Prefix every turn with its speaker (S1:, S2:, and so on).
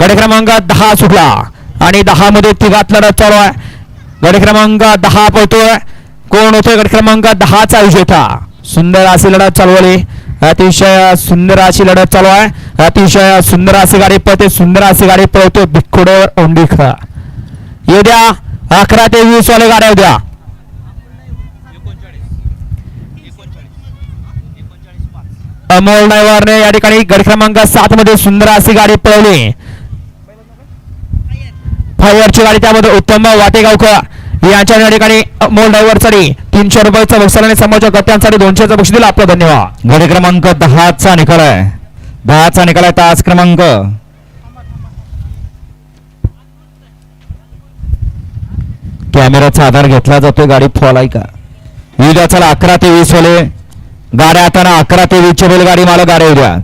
S1: गडी क्रमांक दहा सुटला. आणि दहा मध्ये तिघात लढत चालू आहे. गड क्रमांक दहा पळतोय. कोण होतोय गडी क्रमांक दहाचा विजेता? सुंदर अशी लढत चालवली अतिशय सुंदर अशी लढत चालू आहे. अतिशय सुंदर अशी गाडी पळते. सुंदर अशी गाडी पळतोय भिक्खुडेवर ओंडीख येऊ द्या. अकरा ते वीस वाले गाड्या येऊ द्या. अमोल डायव्हरने या ठिकाणी गड क्रमांक सात मध्ये सुंदर अशी गाडी पळवली. फायरची गाडी त्यामध्ये उत्तम वाटेगावकर यांच्या या ठिकाणी अमोल डायव्हरसाठी तीनशे रुपयाचं बक्षीस आणि समोरच्या गत्यांसाठी दोनशेचं बक्षीस दिलं. आपलं धन्यवाद.
S2: गडी क्रमांक दहाचा निकाल आहे. दहाचा निकाल आहे तास क्रमांक. कॅमेराचा आधार घेतला जातोय. गाडी फॉल आहे का उद्या चला अकरा ते वीस वाले. गाड्या आता अकरा ते वीसच्या बैलगाडी मला गाड्या उद्या.